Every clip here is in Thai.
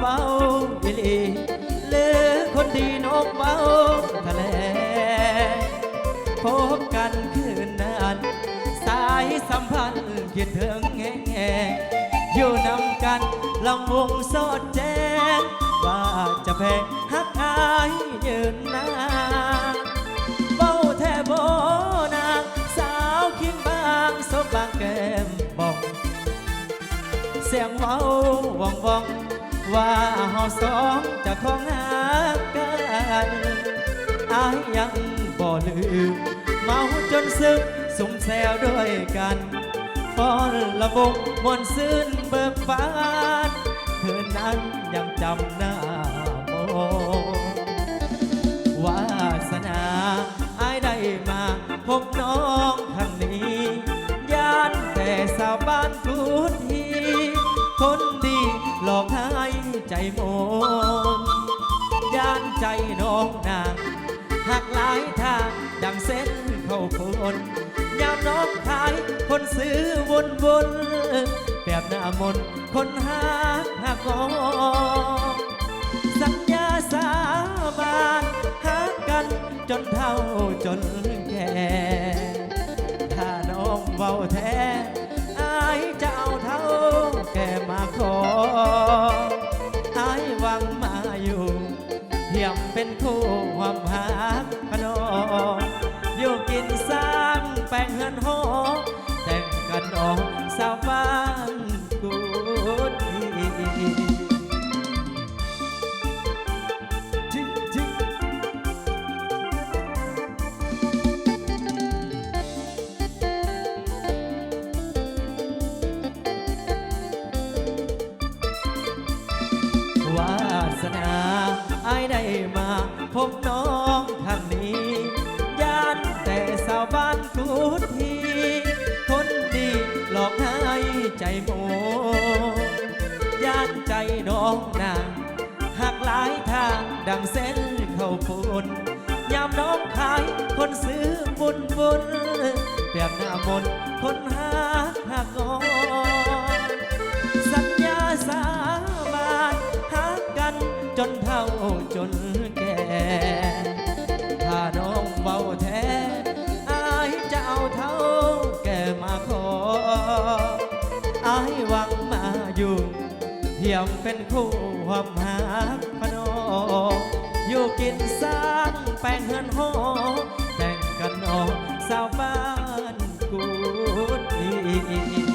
เบาอีหลีหรือคนดีน้องเบาทะเล พบกันคืนนั้น สายสัมพันธ์คิดถึงแง่แง่อยู่นำกันลำวงสอดแจ้ง ว่าจะแพงฮักอายยืนนานเบ้าแท่โบนางสาวคิงบางสบบางแก้มบอกเสียงเว้าว่องว่อง ว่าเฮาสองจะคงหากันอายยังบ่ลืมเมาจนซึมสุมแซวด้วยกันฟอนละวงมวนซื่นเบิกบานคืนนั้นยังจำหน้าโมวาสนาอายได้มาพบน้องทางนี้ย่านแต่สาวบ้านกูที คนดีหลอกให้ใจโมนย่านใจน้องนางหักหลายทางดังเส้นเข้าคนยามน้องขายคนซื้อวนวนแบบหน้ามนคนหาหักงอสัญญาสาบานหากันจนเท่าจนแก่ถ้าน้องเบาแท้ เป็นคู่ความหาขนออยู่กินสร้างแป้งเฮือนหอแต่งกันออกสาวบ้า ได้มาพบน้องท่านนี้ยานแต่สาวบ้านกูทีคนดีหลอกให้ใจโมยานใจน้องนางหักหลายทางดังเส้นเข้าปูนยามน้องขายคนซื้อบุญบุญเปรียบหน้ามนคนหาหักงอ จนเท่าจนแก่ ถ้าน้องเบาแท้อายจะเอาเท่าแก่มาขออายหวังมาอยู่เทียมเป็นคู่ความหาพนออยู่กินสร้างแป้งเฮือนหอแต่งกันออกสาวบ้านกูดี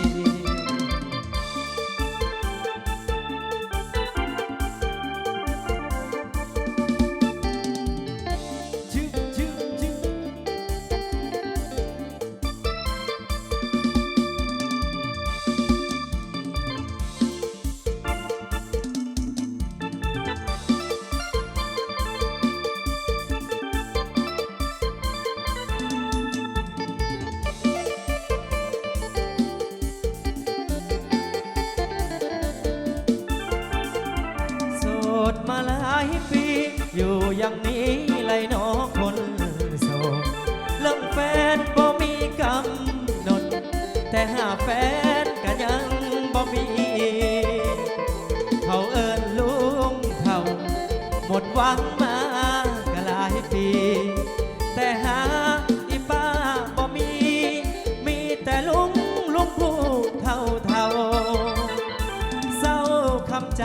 อยู่อย่างนี้เลยหนอคนโสดเรื่องแฟนบ่มีกำหนด แต่หาแฟนก็ยังบ่มีเขาเอิ้นลุงเขาหมดหวังมาก็หลายปี แต่หาอีป้าบ่มี มีแต่ลุงลุงผู้เท่าเท่าเศร้าคำใจ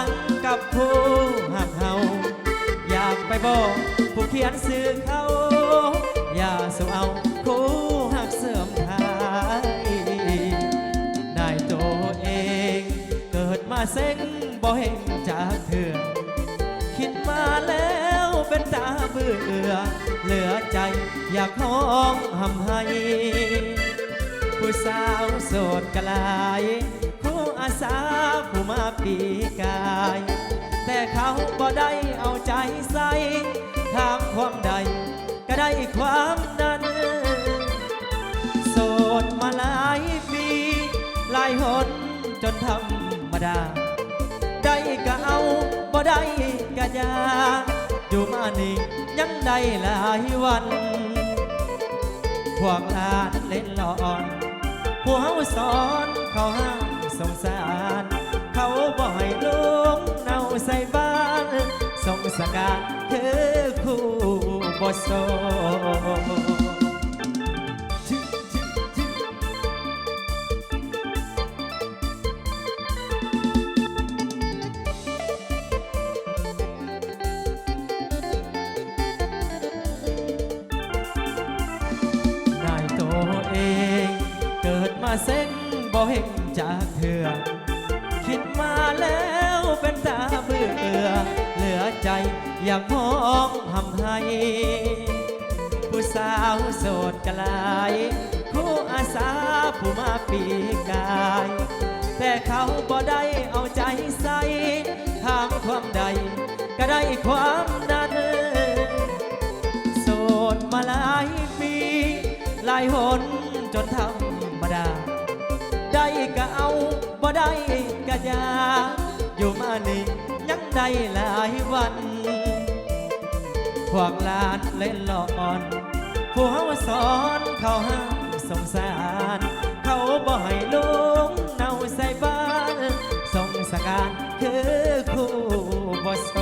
ังกับผู้หักเฮาอยากไปบอกผู้เขียนสื่อเขา อย่าสู้เอาคู่หักเสื่อมทายได้ตัวเอง เกิดมาเซ็งบ่เห็นจากเถื่อคิดมาแล้วเป็นตาเบื่อ เหลือใจอยากห้องหำให้ ผู้สาวโสดกลาย ซาสาผู้มาปีกาย แต่เขาบ่ได้เอาใจใส่ทางความใด ก็ได้ความนั้นโสดมาหลายปีหลายหนจนธรรมดา ได้ก็เอาบ่ได้ก็ยาอยู่มานี่ยังได้หลายวันพวกหลานเล่นหลอน ผู้เฮาสอนเขาห้า สงสาร เขาบ่ให้ลุงเนาใส่บ้านสงสารคือคู่บ่โซได้ตัวเองเกิดมาเส้น บ่เห็นจากเถื่อคิดมาแล้วเป็นตาเบื่อเหลือใจอยากมองหำให้ ผู้สาวโสดกลาย คู่อาสาผู้มาปีกาย แต่เขาบ่ได้เอาใจใส่ถามความใด ก็ได้ความนั้นโสดมาหลายปี หลายหนจนธรรมดา ได้ก็เอาบ่ได้ก็อยาอยู่มานี่ยังได้หลายวันพวกหลานเล่นหลอนผู้เฮาสอนเขาห้ามสงสาร เขาบ่ให้ลุงเนาใส่บ้านสงสการคือคู่บ่โ